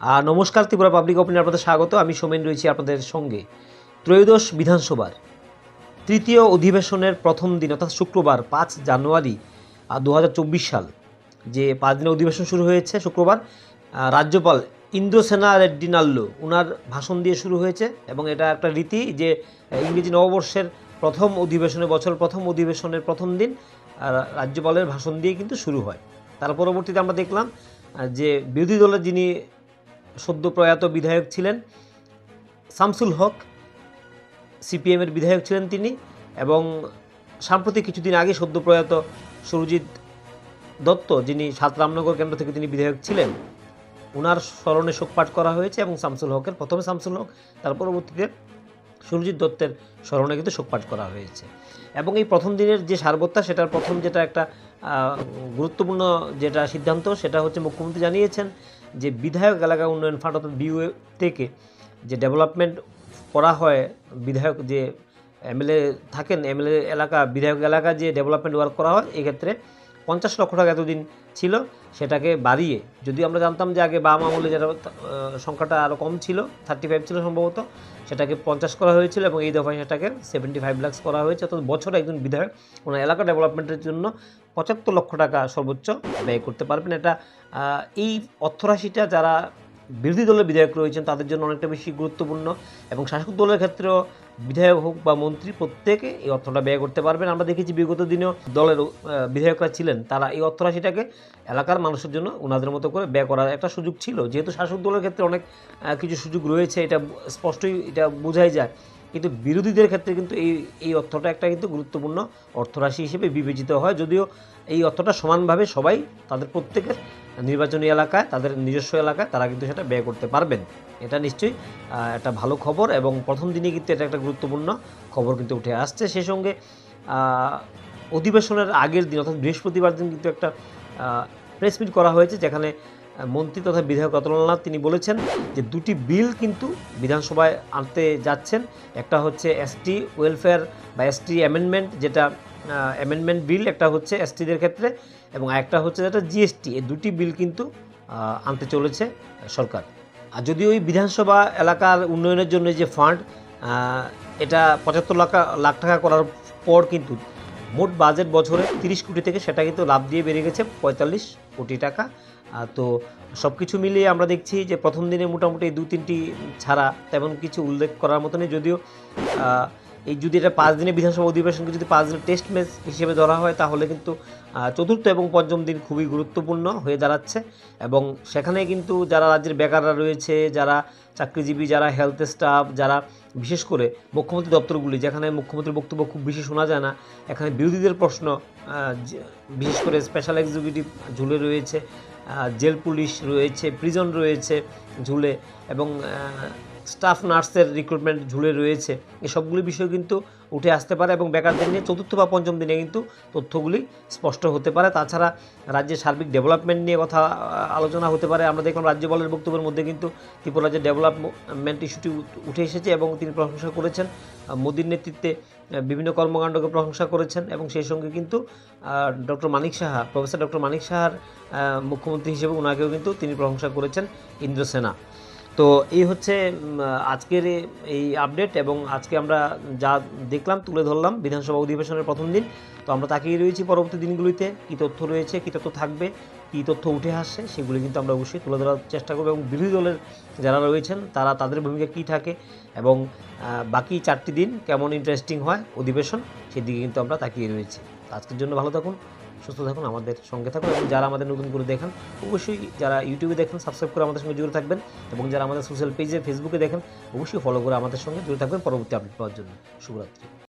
আর নমস্কার, Tripura public opinion আপনাদের স্বাগত। আমি সোমেন রয়েছি আপনাদের সঙ্গে। ত্রয়োদশ বিধানসভার তৃতীয় অধিবেশনের প্রথম দিন, অর্থাৎ শুক্রবার পাঁচ জানুয়ারি দু হাজার চব্বিশ সাল, যে পাঁচ দিনের অধিবেশন শুরু হয়েছে শুক্রবার রাজ্যপাল ইন্দ্রসেনা রেড্ডি নাল্লু ওনার ভাষণ দিয়ে শুরু হয়েছে এবং এটা একটা রীতি যে ইংরেজি নববর্ষের প্রথম অধিবেশনে বছর প্রথম অধিবেশনের প্রথম দিন রাজ্যপালের ভাষণ দিয়ে কিন্তু শুরু হয়। তার পরবর্তীতে আমরা দেখলাম যে বিরোধী দলের যিনি সদ্য প্রয়াত বিধায়ক ছিলেন শামসুল হক, সিপিএমের বিধায়ক ছিলেন তিনি এবং সাম্প্রতিক কিছুদিন আগে সদ্য প্রয়াত সুরজিৎ দত্ত, যিনি সাত রামনগর কেন্দ্র থেকে তিনি বিধায়ক ছিলেন ওনার স্মরণে শোক পাঠ করা হয়েছে এবং শামসুল হকের প্রথমে শামসুল হক, তার পরবর্তীতে সুরজিৎ দত্তের স্মরণে কিন্তু শোক পাঠ করা হয়েছে। এবং এই প্রথম দিনের যে সারবত্তা, সেটার প্রথম যেটা একটা গুরুত্বপূর্ণ যেটা সিদ্ধান্ত, সেটা হচ্ছে মুখ্যমন্ত্রী জানিয়েছেন যে বিধায়ক এলাকা উন্নয়ন ফান্ড অর্থাৎ বিউএ থেকে যে ডেভেলপমেন্ট করা হয়, বিধায়ক যে এমএলএ থাকেন, এমএলএ এলাকা, বিধায়ক এলাকা যে ডেভেলপমেন্ট ওয়ার্ক করা হয়, এক্ষেত্রে পঞ্চাশ লক্ষ টাকা এতদিন ছিল, সেটাকে বাড়িয়ে, যদিও আমরা জানতাম যে আগে বাম আমলে যেটা সংখ্যাটা আরও কম ছিল থার্টি ফাইভ ছিল সম্ভবত, সেটাকে পঞ্চাশ করা হয়েছিল এবং এই দফায় সেটাকে সেভেন্টি ফাইভ লাক্স করা হয়েছে। অর্থাৎ বছরে একজন বিধায়ক ওনার এলাকা ডেভেলপমেন্টের জন্য পঁচাত্তর লক্ষ টাকা সর্বোচ্চ ব্যয় করতে পারবেন। এটা এই অর্থরাশিটা যারা বিরোধী দলের বিধায়ক রয়েছেন, তাদের জন্য অনেকটা বেশি গুরুত্বপূর্ণ এবং শাসক দলের ক্ষেত্রেও বিধায়ক হোক বা মন্ত্রী, প্রত্যেকে এই অর্থটা ব্যয় করতে পারবেন। আমরা দেখেছি বিগত দিনেও দলের বিধায়করা ছিলেন, তারা এই অর্থরাশিটাকে এলাকার মানুষের জন্য ওনাদের মতো করে ব্যয় করার একটা সুযোগ ছিল। যেহেতু শাসক দলের ক্ষেত্রে অনেক কিছু সুযোগ রয়েছে, এটা স্পষ্টই এটা বোঝাই যায়। কিন্তু বিরোধীদের ক্ষেত্রে কিন্তু এই এই অর্থটা একটা কিন্তু গুরুত্বপূর্ণ অর্থরাশি হিসেবে বিবেচিত হয়। যদিও এই অর্থটা সমানভাবে সবাই তাদের প্রত্যেকের নির্বাচনী এলাকায়, তাদের নিজস্ব এলাকায় তারা কিন্তু সেটা ব্যয় করতে পারবেন। এটা নিশ্চয়ই একটা ভালো খবর এবং প্রথম দিনে কিন্তু এটা একটা গুরুত্বপূর্ণ খবর কিন্তু উঠে আসছে। সেই সঙ্গে অধিবেশনের আগের দিন অর্থাৎ বৃহস্পতিবার দিন কিন্তু একটা প্রেস মিট করা হয়েছে যেখানে মন্ত্রী তথা বিধায়ক রতনলাল তিনি বলেছেন যে দুটি বিল কিন্তু বিধানসভায় আনতে যাচ্ছেন। একটা হচ্ছে এসটি ওয়েলফেয়ার বা এসটি অ্যামেন্ডমেন্ট যেটা অ্যামেন্ডমেন্ট বিল, একটা হচ্ছে এসটিদের ক্ষেত্রে এবং একটা হচ্ছে যেটা জিএসটি এই দুটি বিল কিন্তু আনতে চলেছে সরকার। আর যদি ওই বিধানসভা এলাকার উন্নয়নের জন্য যে ফান্ড এটা পঁচাত্তর লাখ লাখ টাকা করার পর কিন্তু মোট বাজেট বছরে তিরিশ কোটি থেকে সেটা কিন্তু লাভ দিয়ে বেড়ে গেছে পঁয়তাল্লিশ কোটি টাকা। তো সব কিছু মিলিয়ে আমরা দেখছি যে প্রথম দিনে মোটামুটি দু তিনটি ছাড়া তেমন কিছু উল্লেখ করার মতো নেই। যদিও এই যদি এটা পাঁচ দিনে বিধানসভা অধিবেশনকে যদি পাঁচ দিনের টেস্ট ম্যাচ হিসেবে ধরা হয়, তাহলে কিন্তু চতুর্থ এবং পঞ্চম দিন খুবই গুরুত্বপূর্ণ হয়ে দাঁড়াচ্ছে। এবং সেখানে কিন্তু যারা রাজ্যের বেকাররা রয়েছে, যারা চাকরিজীবী, যারা হেলথ স্টাফ যারা বিশেষ করে মুখ্যমন্ত্রী দপ্তরগুলি, যেখানে মুখ্যমন্ত্রীর বক্তব্য খুব বেশি শোনা যায় না, এখানে বিরোধীদের প্রশ্ন বিশেষ করে স্পেশাল এক্সিকিউটিভ ঝুলে রয়েছে জেল পুলিশ রয়েছে প্রিজন রয়েছে ঝুলে এবং স্টাফ নার্সের রিক্রুটমেন্ট ঝুলে রয়েছে। এসবগুলি সবগুলি বিষয় কিন্তু উঠে আসতে পারে এবং বেকারদের নিয়ে চতুর্থ বা পঞ্চম দিনে কিন্তু তথ্যগুলি স্পষ্ট হতে পারে। তাছাড়া রাজ্যের সার্বিক ডেভেলপমেন্ট নিয়ে কথা আলোচনা হতে পারে। আমরা দেখলাম রাজ্যপালের বক্তব্যের মধ্যে কিন্তু ত্রিপুরা রাজ্যের ডেভেলপমেন্ট ইস্যুটি উঠে এসেছে এবং তিনি প্রশংসা করেছেন। মোদীর নেতৃত্বে বিভিন্ন কর্মকাণ্ডকে প্রশংসা করেছেন এবং সেই সঙ্গে কিন্তু doctor Manik Saha, professor doctor Manik সাহার মুখ্যমন্ত্রী হিসেবে ওনাকেও কিন্তু তিনি প্রশংসা করেছেন। ইন্দ্রসেনা। তো এই হচ্ছে আজকের এই আপডেট এবং আজকে আমরা যা দেখলাম, তুলে ধরলাম বিধানসভা অধিবেশনের প্রথম দিন। তো আমরা তাকিয়ে রয়েছি পরবর্তী দিনগুলিতে, কী তথ্য রয়েছে, কী তথ্য থাকবে, কী তথ্য উঠে আসছে, সেগুলি কিন্তু আমরা অবশ্যই তুলে ধরার চেষ্টা করব এবং বিরোধী দলের যারা রয়েছেন, তারা তাদের ভূমিকা কী থাকে এবং বাকি চারটি দিন কেমন ইন্টারেস্টিং হয় অধিবেশন, সেদিকে কিন্তু আমরা তাকিয়ে রয়েছি। আজকের জন্য ভালো থাকুন। সুস্থ থাকুন, আমাদের সঙ্গে থাকুন এবং যারা আমাদের নতুন করে দেখেন, অবশ্যই যারা ইউটিউবে দেখেন সাবস্ক্রাইব করে আমাদের সঙ্গে জুড়ে থাকবেন এবং যারা আমাদের সোশ্যাল পেজে ফেসবুকে দেখেন, অবশ্যই ফলো করে আমাদের সঙ্গে জুড়ে থাকবেন। পরবর্তী আপডেট পাওয়ার জন্য শুভরাত্রি।